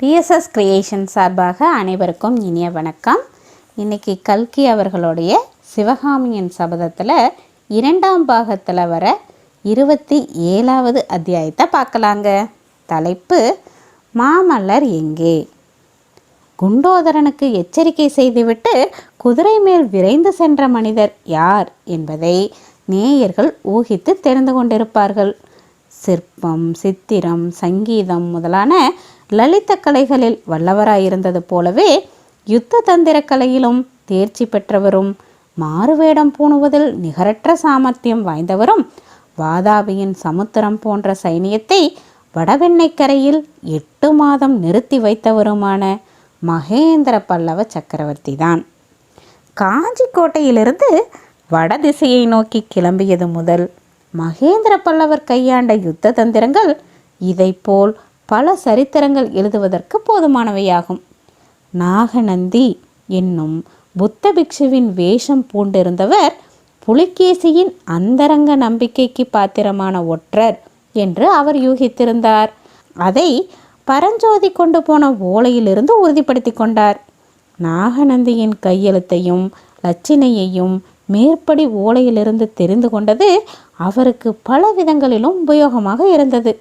BSS creation சார்பாக அனைவருக்கும் இனிய வணக்கம். இன்னைக்கு கல்கி அவர்களுடைய சிவகாமியின் சபதத்தில் இரண்டாம் பாகத்தில் வர இருபத்தி ஏழாவது அத்தியாயத்தை பார்க்கலாங்க. தலைப்பு மாமல்லர் எங்கே? குண்டோதரனுக்கு எச்சரிக்கை செய்துவிட்டு குதிரை மேல் விரைந்து சென்ற மனிதர் யார் என்பதை நேயர்கள் ஊகித்து தெரிந்து கொண்டிருப்பார்கள். சிற்பம் சித்திரம் சங்கீதம் முதலான லலித கலைகளில் வல்லவராயிருந்தது போலவே யுத்த தந்திர கலையிலும் தேர்ச்சி பெற்றவரும் மாறுவேடம் பூணுவதில் நிகரற்ற சாமர்த்தியம் வாய்ந்தவரும் வாதாபியின் சமுத்திரம் போன்ற சைனியத்தை வடவெண்ணைக்கரையில் எட்டு மாதம் நிறுத்தி வைத்தவருமான மகேந்திர பல்லவ சக்கரவர்த்தி தான் காஞ்சி கோட்டையிலிருந்து வடதிசையை நோக்கி கிளம்பியது முதல் மகேந்திர பல்லவர் கையாண்ட யுத்த தந்திரங்கள் இதைப்போல் பல சரித்திரங்கள் எழுதுவதற்கு போதுமானவையாகும். நாகநந்தி என்னும் புத்த பிக்ஷுவின் வேஷம் பூண்டிருந்தவர் புலிகேசியின் அந்தரங்க நம்பிக்கைக்கு பாத்திரமான ஒற்றர் என்று அவர் யூகித்திருந்தார். அதை பரஞ்சோதி கொண்டு போன ஓலையிலிருந்து உறுதிப்படுத்தி கொண்டார். நாகநந்தியின் கையெழுத்தையும் லட்சினையையும் மேற்படி ஓலையிலிருந்து தெரிந்து கொண்டது அவருக்கு பல விதங்களிலும் உபயோகமாக இருந்தது.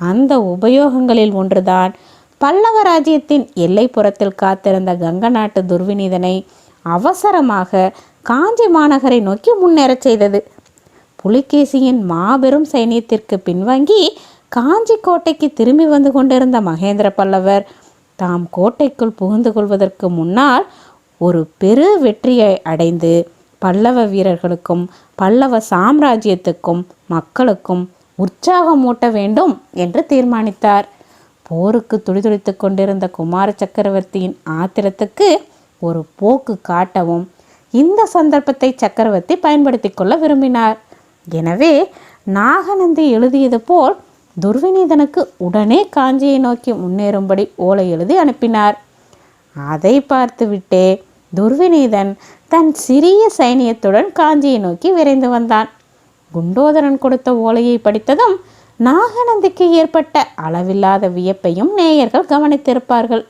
அந்த உபயோகங்களில் ஒன்றுதான் பல்லவ ராஜ்யத்தின் எல்லைப்புறத்தில் காத்திருந்த கங்க நாட்டு துர்விநீதனை அவசரமாக காஞ்சி மாநகரை நோக்கி முன்னேறச் செய்தது. புலிகேசியின் மாபெரும் சைனியத்திற்கு பின்வாங்கி காஞ்சி கோட்டைக்கு திரும்பி வந்து கொண்டிருந்த மகேந்திர பல்லவர் தாம் கோட்டைக்குள் புகுந்து கொள்வதற்கு முன்னால் ஒரு பெரு வெற்றியை அடைந்து பல்லவ வீரர்களுக்கும் பல்லவ சாம்ராஜ்யத்துக்கும் மக்களுக்கும் உற்சாகமூட்ட வேண்டும் என்று தீர்மானித்தார். போருக்கு துடிதுடித்து கொண்டிருந்த குமார சக்கரவர்த்தியின் ஆத்திரத்துக்கு ஒரு போக்கு காட்டவும் இந்த சந்தர்ப்பத்தை சக்கரவர்த்தி பயன்படுத்தி கொள்ள விரும்பினார். எனவே நாகநந்தி எழுதியது போல் துர்விநீதனுக்கு உடனே காஞ்சியை நோக்கி முன்னேறும்படி ஓலை எழுதி அனுப்பினார். அதை பார்த்துவிட்டே துர்விநீதன் தன் சிறிய சைனியத்துடன் காஞ்சியை நோக்கி விரைந்து வந்தான். குண்டோதரன் கொடுத்த ஓலையை படித்ததும் நாகநந்திக்கு ஏற்பட்ட அளவில்லாத வியப்பையும் நேயர்கள் கவனித்திருப்பார்கள்.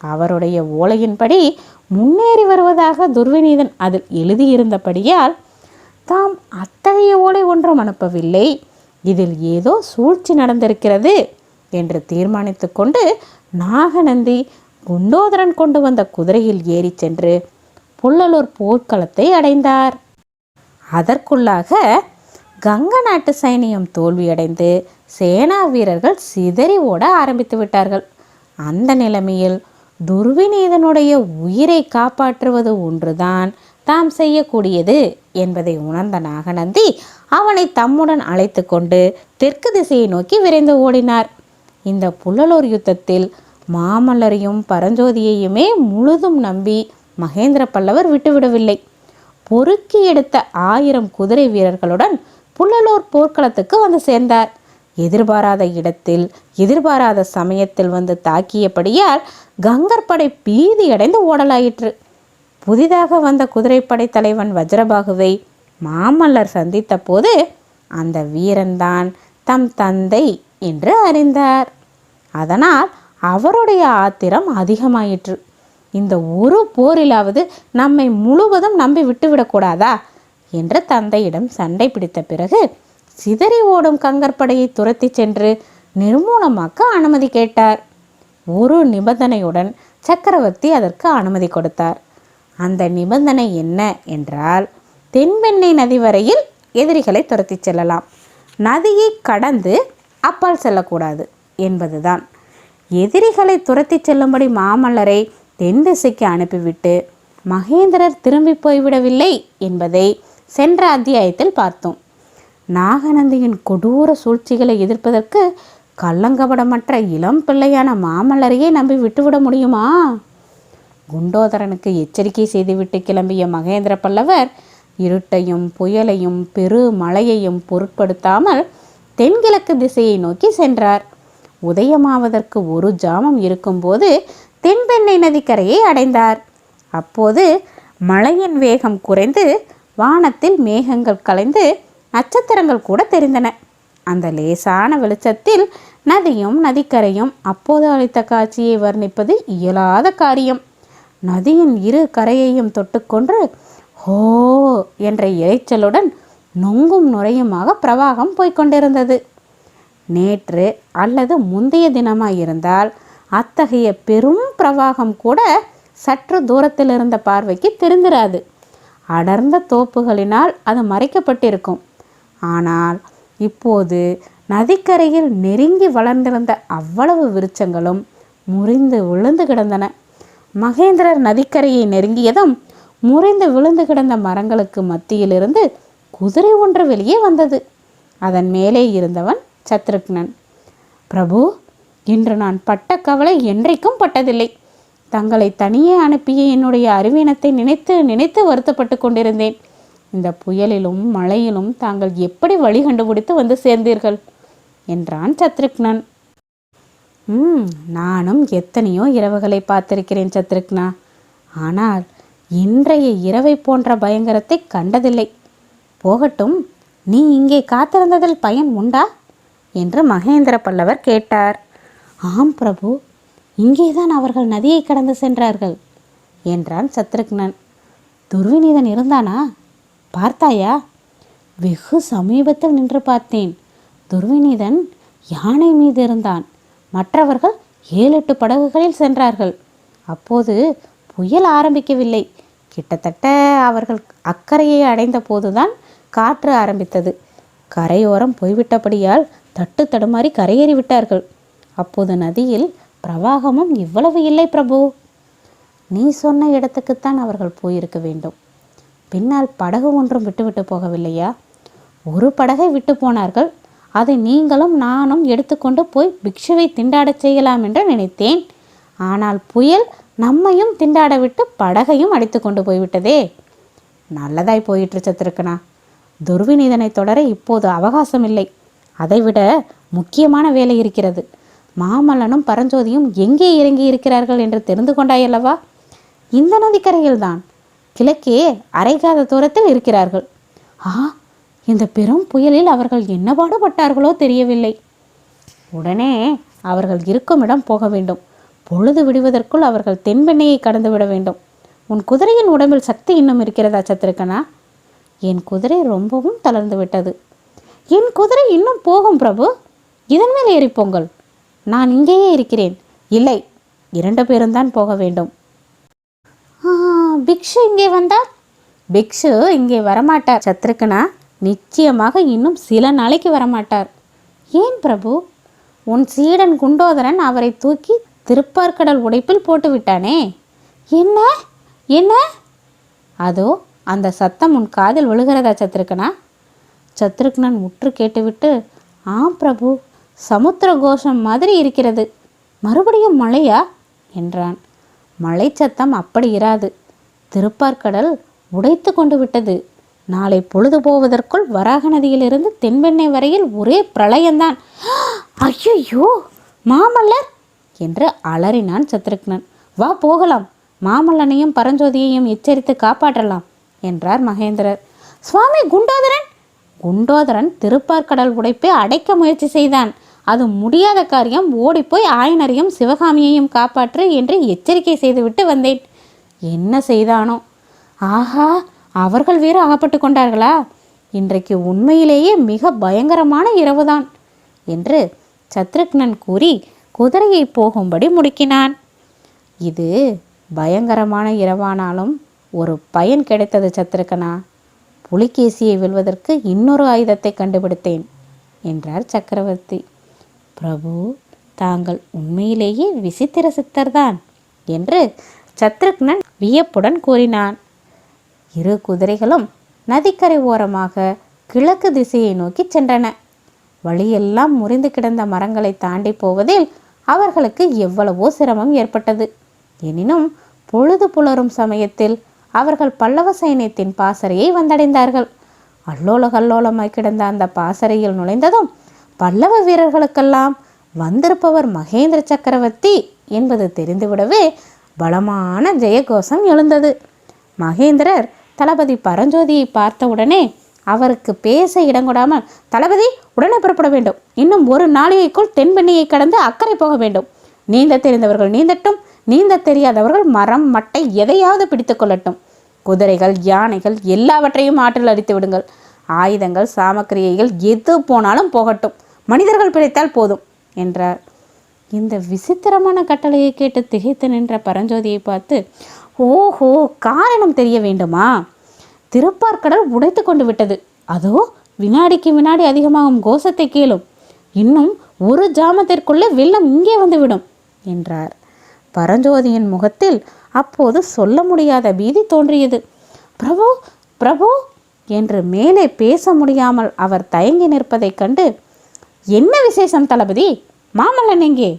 அவருடைய ஓலையின்படி முன்னேறி வருவதாக துர்விநீதன் அதில் எழுதியிருந்தபடியால் தாம் அத்தகைய ஓலை ஒன்றும் அனுப்பவில்லை. இதில் ஏதோ சூழ்ச்சி நடந்திருக்கிறது என்று தீர்மானித்து கொண்டு நாகநந்தி குண்டோதரன் கொண்டு வந்த குதிரையில் ஏறிச் சென்று புள்ளலூர் போர்க்களத்தை அடைந்தார். அதற்குள்ளாக கங்க நாட்டு சைனியம் தோல்வியடைந்து சேனா வீரர்கள் சிதறி ஓட ஆரம்பித்து விட்டார்கள். அந்த நிலைமையில் துர்விநீதனுடைய உயிரை காப்பாற்றுவது ஒன்றுதான் தாம் செய்யக்கூடியது என்பதை உணர்ந்த நாகநந்தி அவனை தம்முடன் அழைத்து கொண்டு தெற்கு திசையை நோக்கி விரைந்து ஓடினார். இந்த புள்ளலூர் யுத்தத்தில் மாமல்லரையும் பரஞ்சோதியையுமே முழுதும் நம்பி மகேந்திர பல்லவர் விட்டுவிடவில்லை. பொறுக்கி எடுத்த ஆயிரம் குதிரை வீரர்களுடன் புள்ளலூர் போர்க்களத்துக்கு வந்து சேர்ந்தார். எதிர்பாராத இடத்தில் எதிர்பாராத சமயத்தில் வந்து தாக்கியபடியால் கங்கர் படை பீதியடைந்து ஓடலாயிற்று. புதிதாக வந்த குதிரைப்படை தலைவன் வஜ்ரபாகுவை மாமல்லர் சந்தித்த போது அந்த வீரன்தான் தம் தந்தை என்று அறிந்தார். அதனால் அவருடைய ஆத்திரம் அதிகமாயிற்று. இந்த ஒரு போரிலாவது நம்மை முழுவதும் நம்பி விட்டுவிடக்கூடாதா என்று தந்தையிடம் சண்டை பிடித்த பிறகு சிதறி ஓடும் கங்கற்படையை துரத்தி சென்று நிர்மூலமாக்க அனுமதி கேட்டார். ஒரு நிபந்தனையுடன் சக்கரவர்த்தி அதற்கு அனுமதி கொடுத்தார். அந்த நிபந்தனை என்ன என்றால் தென்பெண்ணை நதி வரையில் எதிரிகளை துரத்தி செல்லலாம். நதியை கடந்து அப்பால் செல்லக்கூடாது என்பதுதான். எதிரிகளை துரத்தி செல்லும்படி மாமல்லரை தென் திசைக்கு அனுப்பிவிட்டு மகேந்திரர் திரும்பி போய்விடவில்லை என்பதை சென்ற அத்தியாயத்தில் பார்த்தோம். நாகநந்தியின் கொடூர சூழ்ச்சிகளை எதிர்ப்பதற்கு கள்ளங்கபடமற்ற இளம் பிள்ளையான மாமல்லரையே நம்பி விட்டுவிட முடியுமா? குண்டோதரனுக்கு எச்சரிக்கை செய்துவிட்டு கிளம்பிய மகேந்திர பல்லவர் இருட்டையும் புயலையும் பெரு மழையையும் பொருட்படுத்தாமல் தென்கிழக்கு திசையை நோக்கி சென்றார். உதயமாவதற்கு ஒரு ஜாமம் இருக்கும்போது தென்பெண்ணை நதிக்கரையை அடைந்தார். அப்போது மழையின் வேகம் குறைந்து வானத்தில் மேகங்கள் கலைந்து நட்சத்திரங்கள் கூட தெரிந்தன. அந்த லேசான வெளிச்சத்தில் நதியும் நதிக்கரையும் அப்போது அளித்த காட்சியை வர்ணிப்பது இயலாத காரியம். நதியின் இரு கரையையும் தொட்டுக்கொண்டு ஹோ என்ற இறைச்சலுடன் நொங்கும் நுரையுமாக பிரவாகம் போய்க் கொண்டிருந்தது. நேற்று அல்லது முந்தைய தினமாக இருந்தால் அத்தகைய பெரும் பிரவாகம் கூட சற்று தூரத்தில் இருந்த பார்வைக்கு தெரிந்திராது. அடர்ந்த தோப்புகளினால் அது மறைக்கப்பட்டிருக்கும். ஆனால் இப்போது நதிக்கரையில் நெருங்கி வளர்ந்திருந்த அவ்வளவு விருட்சங்களும் முறிந்து விழுந்து கிடந்தன. மகேந்திரர் நதிக்கரையை நெருங்கியதும் முறிந்து விழுந்து கிடந்த மரங்களுக்கு மத்தியிலிருந்து குதிரை ஒன்று வெளியே வந்தது. அதன் மேலே இருந்தவன் சத்ருக்னன். பிரபு இன்று நான் பட்ட கவலை என்றைக்கும் பட்டதில்லை. தங்களை தனியே அனுப்பிய என்னுடைய அறிவீனத்தை நினைத்து நினைத்து வருத்தப்பட்டு கொண்டிருந்தேன். இந்த புயலிலும் மழையிலும் தாங்கள் எப்படி வழி கண்டுபிடித்து வந்து சேர்ந்தீர்கள்? என்றான் சத்ருக்னன். ம் நானும் எத்தனையோ இரவுகளை பார்த்திருக்கிறேன் சத்ருக்னா. ஆனால் இன்றைய இரவை போன்ற பயங்கரத்தை கண்டதில்லை. போகட்டும் நீ இங்கே காத்திருந்ததில் பயன் உண்டா? என்று மகேந்திர பல்லவர் கேட்டார். ஆம் பிரபு இங்கேதான் அவர்கள் நதியை கடந்து சென்றார்கள் என்றான் சத்ருக்னன். துர்விநீதன் இருந்தானா? பார்த்தாயா? வெகு சமீபத்தில் நின்று பார்த்தேன். துர்விநீதன் யானை மீது இருந்தான். மற்றவர்கள் ஏழு எட்டு படகுகளில் சென்றார்கள். அப்போது புயல் ஆரம்பிக்கவில்லை. கிட்டத்தட்ட அவர்கள் அக்கறையை அடைந்த போதுதான் காற்று ஆரம்பித்தது. கரையோரம் போய்விட்டபடியால் தட்டு தடுமாறி கரையேறி விட்டார்கள். அப்போது நதியில் பிரவாகமும் இவ்வளவு இல்லை பிரபு. நீ சொன்ன இடத்துக்குத்தான் அவர்கள் போயிருக்க வேண்டும். பின்னால் படகு ஒன்றும் விட்டுவிட்டு போகவில்லையா? ஒரு படகை விட்டு போனார்கள். அதை நீங்களும் நானும் எடுத்துக்கொண்டு போய் பிக்ஷுவை திண்டாடச் செய்யலாம் என்று நினைத்தேன். ஆனால் புயல் நம்மையும் திண்டாட விட்டு படகையும் அடித்து கொண்டு போய்விட்டதே. நல்லதாய் போயிற்று சத்திருக்கனா துர்விநீதனை தொடர இப்போது அவகாசம் இல்லை அதைவிட முக்கியமான வேலை இருக்கிறது. மாமல்லனும் பரஞ்சோதியும் எங்கே இறங்கி இருக்கிறார்கள் என்று தெரிந்து கொண்டாயல்லவா இந்த நதிக்கரையில்தான் கிழக்கே அரைக்காத தூரத்தில் இருக்கிறார்கள். ஆ இந்த பெரும் புயலில் அவர்கள் என்ன பாடுபட்டார்களோ தெரியவில்லை. உடனே அவர்கள் இருக்கும் இடம் போக வேண்டும். பொழுது விடுவதற்குள் அவர்கள் தென்பெண்ணையை கடந்து விட வேண்டும். உன் குதிரையின் உடம்பில் சக்தி இன்னும் இருக்கிறதா சத்திருக்கனா என் குதிரை ரொம்பவும் தளர்ந்து விட்டது. என் குதிரை இன்னும் போகும் பிரபு. இதன் மேல் ஏறிப்போங்கள் நான் இங்கேயே இருக்கிறேன். இல்லை இரண்டு பேரும் தான் போக வேண்டும். பிக்ஷு இங்கே வந்தார்? பிக்ஷு இங்கே வரமாட்டார் சத்ருக்கனா நிச்சயமாக இன்னும் சில நாளைக்கு வரமாட்டார். ஏன் பிரபு? உன் சீடன் குண்டோதரன் அவரை தூக்கி திருப்பார்கடல் உடைப்பில் போட்டு விட்டானே என்ன? என்ன? அதோ அந்த சத்தம் உன் காதில் விழுகிறதா சத்திருக்கனா சத்ருக்னன் உற்று கேட்டுவிட்டு ஆம் பிரபு சமுத்திர கோஷம் மாதிரி இருக்கிறது. மறுபடியும் மழையா என்றான். மழை சத்தம் அப்படி இராது. திருப்பார்கடல் உடைத்து கொண்டு விட்டது. நாளை பொழுது போவதற்குள் வராக நதியிலிருந்து தென்பெண்ணை வரையில் ஒரே பிரளயம்தான். ஐயோ மாமல்லர்? என்று அலறினான் சத்ருக்னன். வா போகலாம். மாமல்லனையும் பரஞ்சோதியையும் எச்சரித்து காப்பாற்றலாம் என்றார் மகேந்திரர். சுவாமி குண்டோதரன் குண்டோதரன் திருப்பார்கடல் உடைப்பை அடைக்க முயற்சி செய்தான். அது முடியாத காரியம் ஓடிப்போய் ஆயனரையும் சிவகாமியையும் காப்பாற்று என்று எச்சரிக்கை செய்துவிட்டு வந்தேன். என்ன செய்தானோ? ஆஹா அவர்கள் வேறு அகப்பட்டு கொண்டார்களா? இன்றைக்கு உண்மையிலேயே மிக பயங்கரமான இரவுதான் என்று சத்ருக்னன் கூறி குதிரையை போகும்படி முடுக்கினான். இது பயங்கரமான இரவானாலும் ஒரு பயன் கிடைத்தது சத்ருக்கனா? புலிகேசியை வெல்வதற்கு இன்னொரு ஆயுதத்தை கண்டுபிடித்தேன் என்றார் சக்கரவர்த்தி. பிரபு தாங்கள் உண்மையிலேயே விசித்திர சித்தர்தான் என்று சத்ருக்னன் வியப்புடன் கூறினான். இரு குதிரைகளும் நதிக்கரை ஓரமாக கிழக்கு திசையை நோக்கி சென்றன. வழியெல்லாம் முறிந்து கிடந்த மரங்களை தாண்டி போவதில் அவர்களுக்கு எவ்வளவோ சிரமம் ஏற்பட்டது. எனினும் பொழுது புலரும் சமயத்தில் அவர்கள் பல்லவ சைன்யத்தின் பாசறையை வந்தடைந்தார்கள். அல்லோல கல்லோலமாய் கிடந்த அந்த பாசறையில் நுழைந்ததும் பல்லவ வீரர்களுக்கெல்லாம் வந்திருப்பவர் மகேந்திர சக்கரவர்த்தி என்பது தெரிந்துவிடவே பலமான ஜெயகோஷம் எழுந்தது. மகேந்திரர் தளபதி பரஞ்சோதியை பார்த்தவுடனே அவருக்கு பேச இடங்கொடாமல் தளபதி உடனே புறப்பட வேண்டும். இன்னும் ஒரு நாளிகைக்குள் தென்பெண்ணியை கடந்து அக்கறை போக வேண்டும். நீந்த தெரிந்தவர்கள் நீந்தட்டும் நீந்த தெரியாதவர்கள் மரம் மட்டை எதையாவது பிடித்து கொள்ளட்டும். குதிரைகள் யானைகள் எல்லாவற்றையும் ஆற்றில் அடித்து விடுங்கள். ஆயுதங்கள் சாமக்கிரியைகள் எது போனாலும் போகட்டும். மனிதர்கள் பிழைத்தால் போதும் என்றார். இந்த விசித்திரமான கட்டளையை கேட்டு திகைத்து நின்ற பரஞ்சோதியை பார்த்து ஓஹோ காரணம் தெரிய வேண்டுமா? திருப்பார்கடல் உடைத்து கொண்டு விட்டது. அதோ வினாடிக்கு வினாடி அதிகமாகும் கோஷத்தை கேளும். இன்னும் ஒரு ஜாமத்திற்குள்ளே வெள்ளம் இங்கே வந்துவிடும் என்றார். பரஞ்சோதியின் முகத்தில் அப்போது சொல்ல முடியாத பீதி தோன்றியது. பிரபு பிரபு! என்று மேலே பேச முடியாமல் அவர் தயங்கி நிற்பதைக் கண்டு என்ன விசேஷம் தளபதி? மாமல்லன் எங்கே?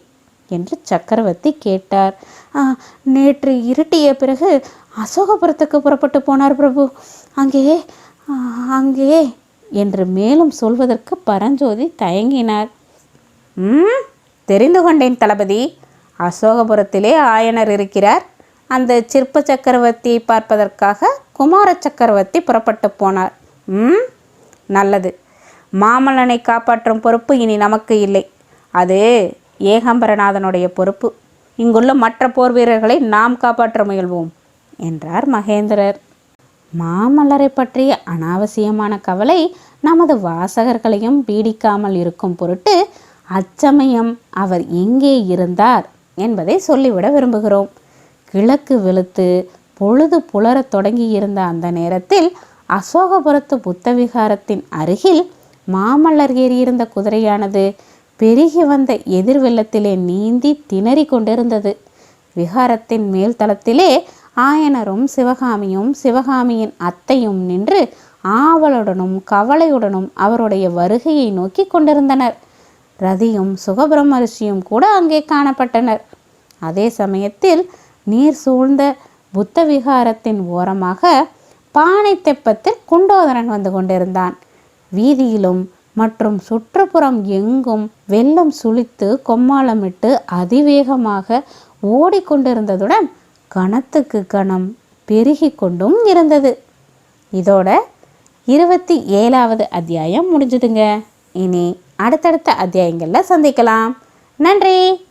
என்று சக்கரவர்த்தி கேட்டார். "ஆ, நேற்று இருட்டிய பிறகு அசோகபுரத்துக்கு புறப்பட்டு போனார் பிரபு. அங்கே அங்கே! என்று மேலும் சொல்வதற்கு பரஞ்சோதி தயங்கினார். ம் தெரிந்து கொண்டேன் தளபதி. அசோகபுரத்திலே ஆயனர் இருக்கிறார். அந்த சிற்ப சக்கரவர்த்தியை பார்ப்பதற்காக குமார சக்கரவர்த்தி புறப்பட்டு போனார். ம் நல்லது. மாமல்லனை காப்பாற்றும் பொறுப்பு இனி நமக்கு இல்லை. அது ஏகாம்பரநாதனுடைய பொறுப்பு. இங்குள்ள மற்ற போர் வீரர்களை நாம் காப்பாற்ற முயல்வோம் என்றார் மகேந்திரர். மாமல்லரை பற்றிய அனாவசியமான கவலை நமது வாசகர்களையும் பீடிக்காமல் இருக்கும் பொருட்டு அச்சமயம் அவர் எங்கே இருந்தார் என்பதை சொல்லிவிட விரும்புகிறோம். கிழக்கு வெளுத்து பொழுது புலரத் தொடங்கியிருந்த அந்த நேரத்தில் அசோகபுரத்து புத்த விகாரத்தின் அருகில் மாமல்லர் ஏறியிருந்த குதிரையானது பெருகி வந்த எதிர் வெள்ளத்திலே நீந்தி திணறிக் கொண்டிருந்தது. விகாரத்தின் மேல் தளத்திலே ஆயனரும் சிவகாமியும் சிவகாமியின் அத்தையும் நின்று ஆவலுடனும் கவலையுடனும் அவருடைய வருகையை நோக்கி கொண்டிருந்தனர். ரதியும் சுகபிரம்ம ரிஷியும் கூட அங்கே காணப்பட்டனர். அதே சமயத்தில் நீர் சூழ்ந்த புத்த விகாரத்தின் ஓரமாக பானை தெப்பத்தில் குண்டோதரன் வந்து கொண்டிருந்தான். வீதியிலும் மற்றும் சுற்றுப்புறம் எங்கும் வெள்ளம் சுழித்து கொம்மாளமிட்டு அதிவேகமாக ஓடிக்கொண்டிருந்ததுடன் கணத்துக்கு கணம் பெருகி கொண்டும் இருந்தது. இதோட இருபத்தி ஏழாவது அத்தியாயம் முடிஞ்சுதுங்க. இனி அடுத்தடுத்த அத்தியாயங்களில் சந்திக்கலாம். நன்றி.